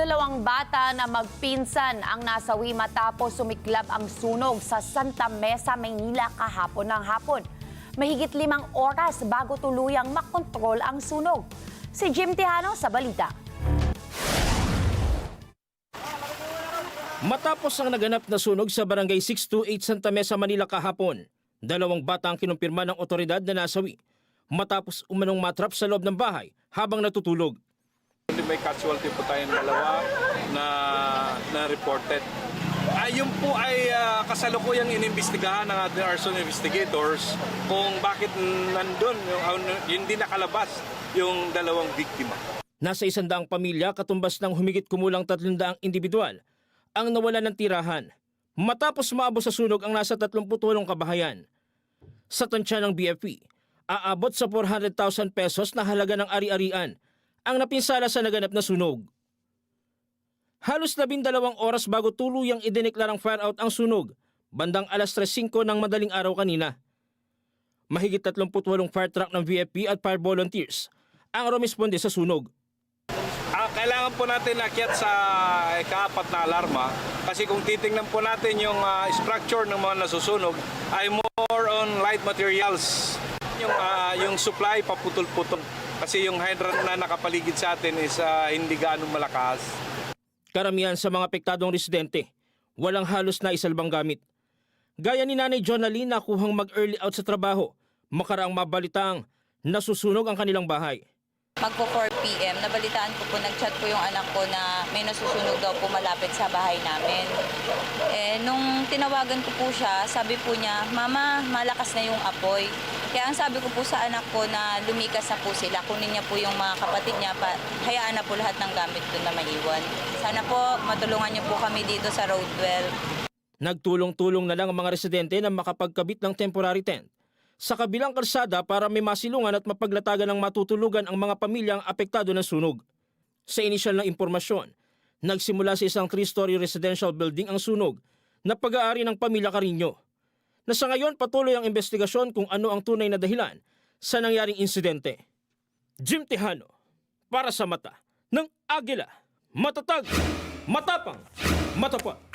Dalawang bata na magpinsan ang nasawi matapos sumiklab ang sunog sa Santa Mesa, Maynila kahapon ng hapon. Mahigit limang oras bago tuluyang makontrol ang sunog. Si Jim Tejano sa balita. Matapos ang naganap na sunog sa Barangay 628 Santa Mesa, Manila kahapon, dalawang bata ang kinumpirma ng otoridad na nasawi matapos umanong matrap sa loob ng bahay habang natutulog. May casualty po tayong dalawa na na reported. Ay, yun po ay ah, kasalukuyang inimbestigahan ng ating arson investigators kung bakit nandun, yung, hindi nakalabas yung dalawang biktima. Nasa isandaang pamilya katumbas ng humigit kumulang 300 individual ang nawala ng tirahan matapos maabot sa sunog ang nasa 38 kabahayan. Sa tansya ng BFP, aabot sa 400,000 pesos na halaga ng ari-arian ang napinsala sa naganap na sunog. Halos labindalawang oras bago tuluyang idineklarang fire out ang sunog, bandang alas 3.05 ng madaling araw kanina. Mahigit 38 fire truck ng VFP at fire volunteers ang rumisponde sa sunog. Ah, kailangan po natin akyat sa ikaapat na alarma kasi kung titingnan po natin yung ah, structure ng mga nasusunog ay more on light materials. Yung, ah, yung supply paputol-putol kasi yung hydrant na nakapaligid sa atin is ah, hindi gaano malakas. Karamihan sa mga apektadong residente, walang halos na isalbang gamit. Gaya ni Nanay Jonaline na kuhang mag-early out sa trabaho, makaraang mabalitang nasusunog ang kanilang bahay. Magpo 4 p.m. Nabalitaan ko po, nag-chat po yung anak ko na may nasusunog daw po malapit sa bahay namin. Eh, nung tinawagan ko po siya, sabi po niya, Mama, malakas na yung apoy. Kaya ang sabi ko po sa anak ko na lumikas na po sila, kunin niya po yung mga kapatid niya, pa, hayaan na po lahat ng gamit doon na maiwan. Sana po matulungan niyo po kami dito sa Roadwell. Nagtulong-tulong na lang ang mga residente na makapagkabit ng temporary tent sa kabilang kalsada para may masilungan at mapaglatagan ng matutulugan ang mga pamilyang apektado ng sunog. Sa inisyal na impormasyon, nagsimula sa isang three-story residential building ang sunog na pag-aari ng pamilya Carino. Na sa ngayon patuloy ang investigasyon kung ano ang tunay na dahilan sa nangyaring insidente. Jim Tejano, para sa mata ng Agila, matatag, matapang, matapat.